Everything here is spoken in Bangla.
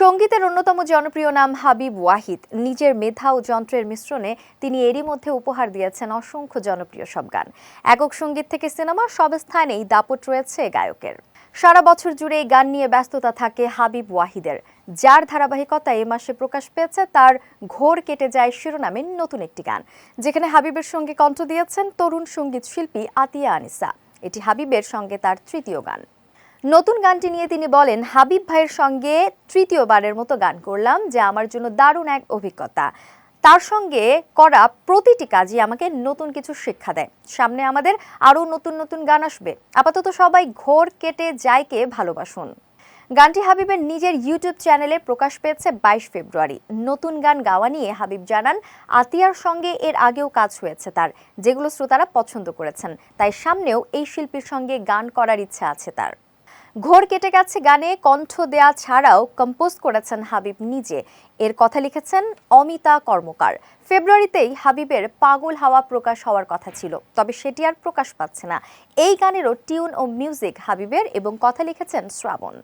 সঙ্গীতের অন্যতম জনপ্রিয় নাম হাবিব ওয়াহিদ। নিজের মেধা ও যন্ত্রের মিশ্রণে তিনি এরই মধ্যে উপহার দিয়েছেন অসংখ্য জনপ্রিয় সব গান। একক সংগীত থেকে সিনেমা সব স্থানেই দাপট রয়েছে গায়কের। সারা বছর জুড়ে এই গান নিয়ে ব্যস্ততা থাকে হাবিব ওয়াহিদের। যার ধারাবাহিকতা এ মাসে প্রকাশ পেয়েছে তার ঘোর কেটে যায় শিরোনামের নতুন একটি গান। যেখানে হাবিবের সঙ্গে কণ্ঠ দিয়েছেন তরুণ সংগীত শিল্পী আতিয়া আনিসা। এটি হাবিবের সঙ্গে তার তৃতীয় গান। নতুন গানটি নিয়ে তিনি বলেন, হাবিব ভাইয়ের সঙ্গে তৃতীয়বারের মতো গান করলাম, যা আমার জন্য দারুণ এক অভিজ্ঞতা। তার সঙ্গে করা প্রতিটি কাজই আমাকে নতুন কিছু শিক্ষা দেয়। সামনে আমাদের আরও নতুন নতুন গান আসবে। আপাতত সবাই ঘোর কেটে যায়কে ভালোবাসুন। গানটি হাবিবের নিজের ইউটিউব চ্যানেলে প্রকাশ পেয়েছে বাইশ ফেব্রুয়ারি। নতুন গান গাওয়া নিয়ে হাবিব জানান, আতিয়ার সঙ্গে এর আগেও কাজ হয়েছে তার, যেগুলো শ্রোতারা পছন্দ করেছেন। তাই সামনেও এই শিল্পীর সঙ্গে গান করার ইচ্ছা আছে তার। ঘোর কেটে গেছে গানে, কণ্ঠ দেয়া ছাড়াও কম্পোজ করেছেন হাবিব নিজে। এর কথা লিখেছেন অমিতা কর্মকার। ফেব্রুয়ারিতেই হাবিবের পাগল হাওয়া প্রকাশ হওয়ার কথা ছিল, তবে সেটি আর প্রকাশ পাচ্ছে না। এই গানেরও টিউন ও মিউজিক হাবিবের এবং কথা লিখেছেন শ্রাবণ।